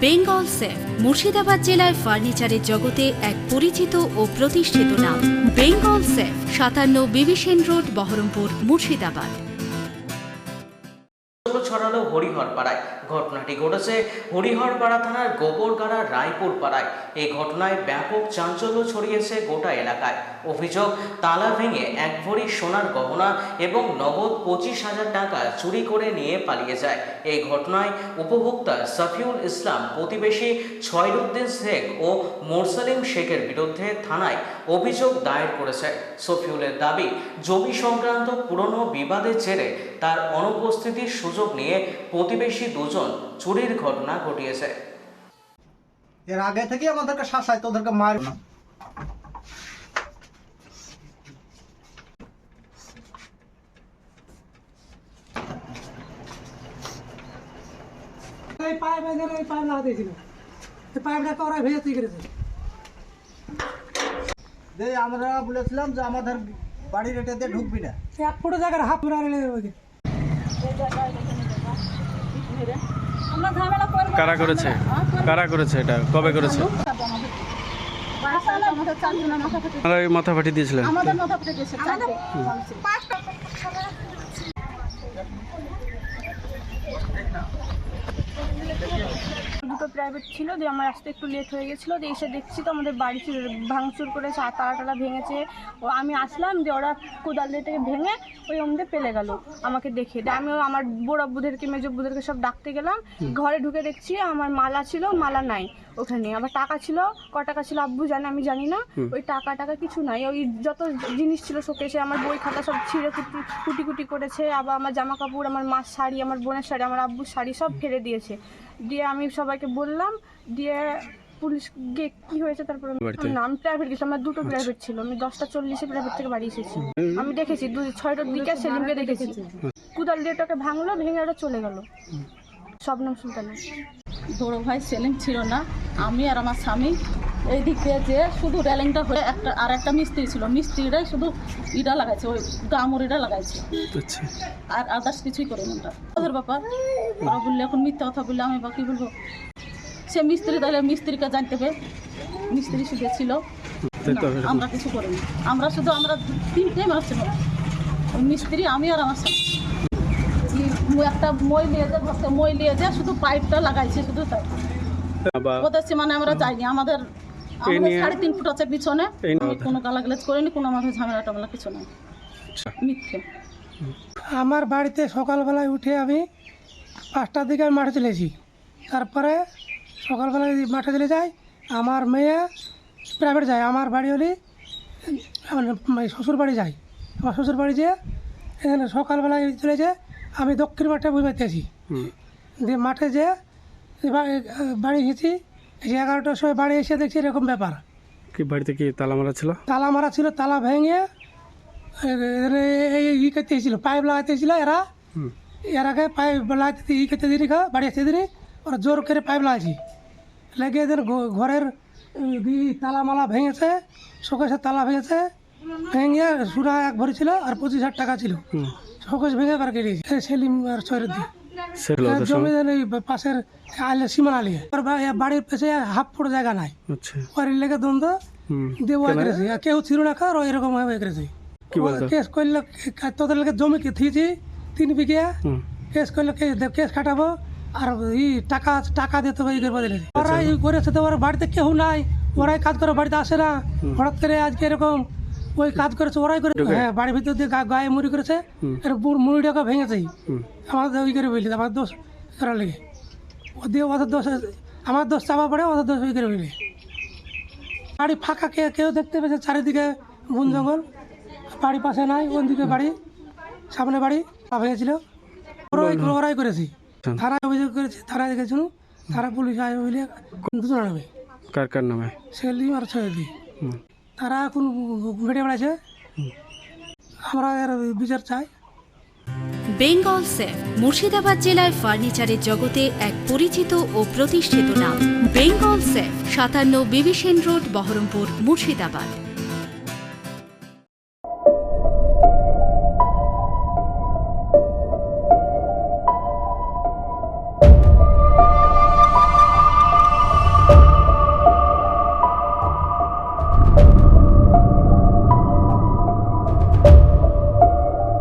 Bengal safe, Murshidabad জেলায় ফার্নিচারের জগতে এক পরিচিত ও প্রতিষ্ঠিত নাম। বেঙ্গল সেফ, সাতান্ন বিবিসেন রোড, বহরমপুর, মুর্শিদাবাদ। ছড়ালো হরিহর হরিহরপাড়ায় ঘটনাটি ঘটেছে হরিহরপাড়া থানার গোবরগাড়া রায়পুর পাড়ায় এই ঘটনায় ব্যাপক চাঞ্চল্য ছড়িয়েছে গোটা এলাকায়। অভিযোগ, তালা ভেঙে এক ভরি সোনার গহনা এবং নগদ পঁচিশ হাজার টাকা চুরি করে নিয়ে পালিয়ে যায়। এই ঘটনায় উপভোক্তা সফিউল ইসলাম, প্রতিবেশী ছয়রুদ্দিন শেখ ও মোরসালিম শেখের বিরুদ্ধে থানায় অভিযোগ দায়ের করেছে। সফিউলের দাবি, জমি সংক্রান্ত পুরনো বিবাদের জেরে তার অনুপস্থিতির সুযোগ নিয়ে প্রতিবেশী দুজন চুরির ঘটনা ঘটিয়েছে। এর আগে থেকে আমাদেরকে শাসায় তোদেরকে মার না এই পাইপ এখানে এই পাইপ লাগা দিয়েছিল। এই পাইপটাকে ওরা ভেজে তুই করেছে। যে আমরা বলেছিলাম যে আমাদের বাড়ির এটাতে ঢুকবি না। এক ফুটো জায়গার হাফ আনে ওকে। কারা করেছে? কারা করেছে এটা? কবে করেছে? মাথা ফাটিয়ে দিয়েছিলেন দুটো প্রাইভেট ছিল দিয়ে আমার আসতে একটু লেট হয়ে গেছিল দিয়ে এসে দেখছি তো আমাদের বাড়ি ভাঙচুর করে তালা টালা ভেঙেছে। ও আমি আসলাম যে ওরা কোদাল দিয়ে থেকে ভেঙে ওই অমদে পেলে গেল আমাকে দেখে। দিয়ে আমিও আমার বড় বুধেরকে মেজ বুধেরকে সব ডাকতে গেলাম। ঘরে ঢুকে দেখছি আমার মালা ছিল মালা নাই। ওখানে আবার টাকা ছিল ক টাকা ছিল আব্বু জানে আমি জানি না। ওই টাকা টাকা কিছু নাই। ওই যত জিনিস ছিল শোকেসে আমার বই খাতা সব ছিঁড়ে কুটি কুটি কুটি করেছে। আবার আমার জামা কাপড় আমার মার শাড়ি আমার বোনের শাড়ি আমার আব্বুর শাড়ি সব ফেলে দিয়েছে। দিয়ে আমি সবাইকে বললাম দিয়ে পুলিশ গিয়ে কি হয়েছে তারপরে? না আমি প্রাইভেট গেছিলাম। আমার দুটো প্রাইভেট ছিল। আমি দশটা চল্লিশে প্রাইভেট থেকে বাড়ি এসেছি। আমি দেখেছি দু ছয়টার দিকে সেলিমকে দেখেছি। কুদাল দিয়ে ওটাকে ভাঙলো ভেঙে ওটা চলে গেল। শবনম সুলতানা বড় ভাই সেলিং ছিল না। আমি আর আমার স্বামী এই দিক দিয়ে যে শুধু রেলিংটা হয়ে একটা আর একটা মিস্ত্রি ছিল। মিস্ত্রিটাই শুধু ইটা লাগাইছে ওই ডামরিটা লাগাইছে। আচ্ছা। আর আদার্স কিছুই করে না ওটা। ওদের ব্যাপার ওরা বললে এখন মিথ্যা কথা বললে আমি বা কী বলব? সে মিস্ত্রি তাহলে মিস্ত্রিকে জানতে হবে। মিস্ত্রি শুধু ছিল। না, আমরা কিছু করিনি। আমরা শুধু আমরা তিনটে মানুষ ছিল। ওই মিস্ত্রি আমি আর আমার স্বামী। একটা মই নিয়ে যে ঘরতে মই নিয়ে যে শুধু পাইপটা লাগাইছে শুধু তাই। ওদের সীমানে আমরা চাইনি। আমাদের সাড়ে তিন ফুট আছে পিছনে। কোনো গালাগালাজ করিনি কোনো আমাদের ঝামেলা টামেলা কিছু নাই। আচ্ছা। মিথ্যে। আমার বাড়িতে সকালবেলায় উঠে আমি পাঁচটার দিকে আমি মাঠে চলেছি। তারপরে সকালবেলায় মাঠে চলে যাই আমার মেয়ে প্রাইভেট যায়। আমার বাড়ি হলে আমার শ্বশুর বাড়ি যাই আমার শ্বশুর বাড়ি যেয়ে এখানে সকালবেলায় চলে যে আমি দক্ষিণ মাঠে বই মারতে আছি। দিয়ে মাঠে যে এবার বাড়ি গেছি। এই এগারোটার সময় বাড়ি এসে দেখছি এরকম ব্যাপার। কি বাড়িতে কি তালা মারা ছিল? তালা মারা ছিল তালা ভেঙে এই ই করতে এসেছিল পাইপ লাগাতে এসেছিল এরা। এর আগে পাইপ লাগাতে ই করতে দিনি খা বাড়ি আসতে দিনি ওরা জোর করে পাইপ লাগাইছি। লেগে এদের ঘরের তালা মালা ভেঙেছে শোকেশের তালা ভেঙেছে ভেঙে সুরা এক ভরি ছিল আর পঁচিশ হাজার টাকা ছিল। শোকেশ ভেঙে বার কেটেছে এই সেলিম আর ওদের জমি দেন এই পাশের আলে সীমানা বাড়ির পেছে হাফ ফুট জায়গা নাই। আচ্ছা। লেগে দ্বন্দ্ব আর কেউ ছিল না কার এরকম ভাবে কেস করলে তোদের লেগে জমি থিয়েছি? তিন বিঘে। কেস করলে কেস কাটাবো। আর ই টাকা টাকা দিতে হবে ই করব দিলে। ওরা ই করেছে তো ওর বাড়িতে কেউ নাই। ওরাই কাজ করে বাড়িতে আসে না। হঠাৎ করে আজকে এরকম ওই কাজ করেছে ওরাই করে হ্যাঁ বাড়ির ভিতর দিয়ে গা- গায়ে মুড়ি করেছে বুড়- মুড়িটাকে ভেঙেছে। আমাদের ওই করে বলি আমার দোষ করার লেগে। ও দিয়ে ওদের দোষ আমার দোষ চাপা পড়ে ওদের দোষ ওই করে বলি বাড়ি ফাঁকা কে কেউ দেখতে পেয়েছে চারিদিকে বন জঙ্গল। বাড়ি পাশে নাই ওদিকে বাড়ি সামনে বাড়ি ভেঙেছিল ওরাই ওরাই করেছি। থানায় অভিযোগ করেছি থানায় দেখেছিল। তারা পুলিশ আসবে বলে দুজন আনবে কার কার নামে? সেলিম আর সৈয়দি হুম। তারা এখন ঘুরে বেড়াচ্ছে আমরা এর বিচার চাই। বেঙ্গল সেফ মুর্শিদাবাদ জেলায় ফার্নিচারের জগতে এক পরিচিত ও প্রতিষ্ঠিত নাম। বেঙ্গল সেফ সাতান্ন বিবিসেন রোড, বহরমপুর, মুর্শিদাবাদ।